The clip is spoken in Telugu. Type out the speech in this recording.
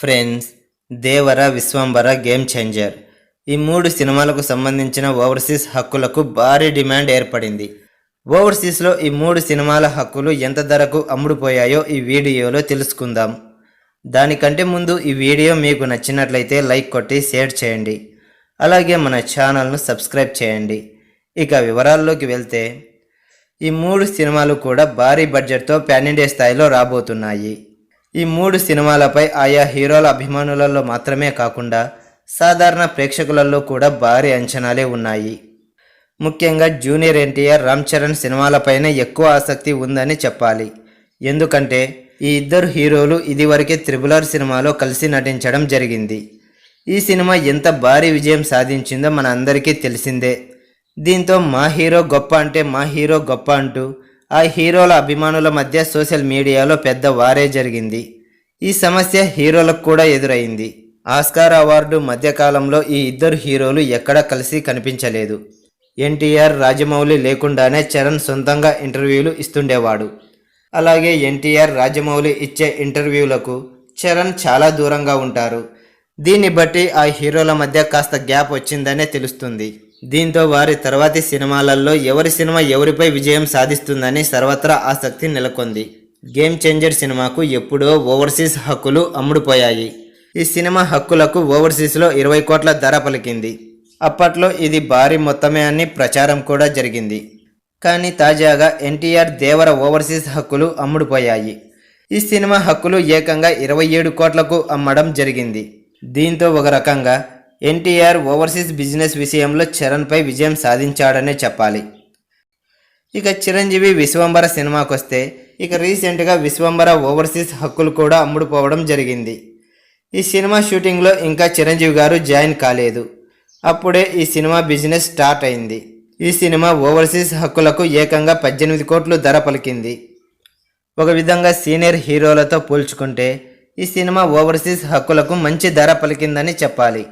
Friends Devara Vishwambhara game changer ఈ మూడు సినిమాలకు సంబంధించిన ఓవర్సీస్ హక్కులకు భారీ డిమాండ్ ఏర్పడింది. ఓవర్సీస్లో ఈ మూడు సినిమాల హక్కులు ఎంత ధరకు అమ్ముడుపోయాయో ఈ వీడియోలో తెలుసుకుందాం. దానికంటే ముందు ఈ వీడియో మీకు నచ్చినట్లయితే లైక్ కొట్టి షేర్ చేయండి. అలాగే మన ఛానల్ను సబ్స్క్రైబ్ చేయండి. ఇక వివరాల్లోకి వెళ్తే ఈ మూడు సినిమాలు కూడా భారీ బడ్జెట్తో పాన్ ఇండియా స్థాయిలో రాబోతున్నాయి. ఈ మూడు సినిమాలపై ఆయా హీరోల అభిమానులలో మాత్రమే కాకుండా సాధారణ ప్రేక్షకులలో కూడా భారీ అంచనాలే ఉన్నాయి. ముఖ్యంగా జూనియర్ ఎన్టీఆర్ రామ్ చరణ్ సినిమాలపైనే ఎక్కువ ఆసక్తి ఉందని చెప్పాలి. ఎందుకంటే ఈ ఇద్దరు హీరోలు ఇదివరకే త్రిబులర్ సినిమాలో కలిసి నటించడం జరిగింది. ఈ సినిమా ఎంత భారీ విజయం సాధించిందో మన అందరికీ తెలిసిందే. దీంతో మా హీరో గొప్ప అంటే మా హీరో గొప్ప అంటూ ఆ హీరోల అభిమానుల మధ్య సోషల్ మీడియాలో పెద్ద వారే జరిగింది. ఈ సమస్య హీరోలకు కూడా ఎదురైంది. ఆస్కార్ అవార్డు మధ్యకాలంలో ఈ ఇద్దరు హీరోలు ఎక్కడా కలిసి కనిపించలేదు. ఎన్టీఆర్ రాజమౌళి లేకుండానే చరణ్ సొంతంగా ఇంటర్వ్యూలు ఇస్తుండేవాడు. అలాగే ఎన్టీఆర్ రాజమౌళి ఇచ్చే ఇంటర్వ్యూలకు చరణ్ చాలా దూరంగా ఉంటారు. దీన్ని బట్టి ఆ హీరోల మధ్య కాస్త గ్యాప్ వచ్చిందనే తెలుస్తుంది. దీంతో వారి తర్వాతి సినిమాలలో ఎవరి సినిమా ఎవరిపై విజయం సాధిస్తుందని సర్వత్రా ఆసక్తి నెలకొంది. గేమ్ చేంజర్ సినిమాకు ఎప్పుడో ఓవర్సీస్ హక్కులు అమ్ముడుపోయాయి. ఈ సినిమా హక్కులకు ఓవర్సీస్లో ఇరవై కోట్ల ధర పలికింది. అప్పట్లో ఇది భారీ మొత్తమే అని ప్రచారం కూడా జరిగింది. కానీ తాజాగా ఎన్టీఆర్ దేవర ఓవర్సీస్ హక్కులు అమ్ముడుపోయాయి. ఈ సినిమా హక్కులు ఏకంగా ఇరవై ఏడు కోట్లకు అమ్మడం జరిగింది. దీంతో ఒక రకంగా ఎన్టీఆర్ ఓవర్సీస్ బిజినెస్ విషయంలో చరణ్పై విజయం సాధించాడనే చెప్పాలి. ఇక చిరంజీవి విశ్వంబర సినిమాకొస్తే ఇక రీసెంట్గా విశ్వంబర ఓవర్సీస్ హక్కులు కూడా అమ్ముడుపోవడం జరిగింది. ఈ సినిమా షూటింగ్లో ఇంకా చిరంజీవి గారు జాయిన్ కాలేదు. అప్పుడే ఈ సినిమా బిజినెస్ స్టార్ట్ అయింది. ఈ సినిమా ఓవర్సీస్ హక్కులకు ఏకంగా పద్దెనిమిది కోట్లు ధర పలికింది. ఒక విధంగా సీనియర్ హీరోలతో పోల్చుకుంటే ఈ సినిమా ఓవర్సీస్ హక్కులకు మంచి ధర పలికిందని చెప్పాలి.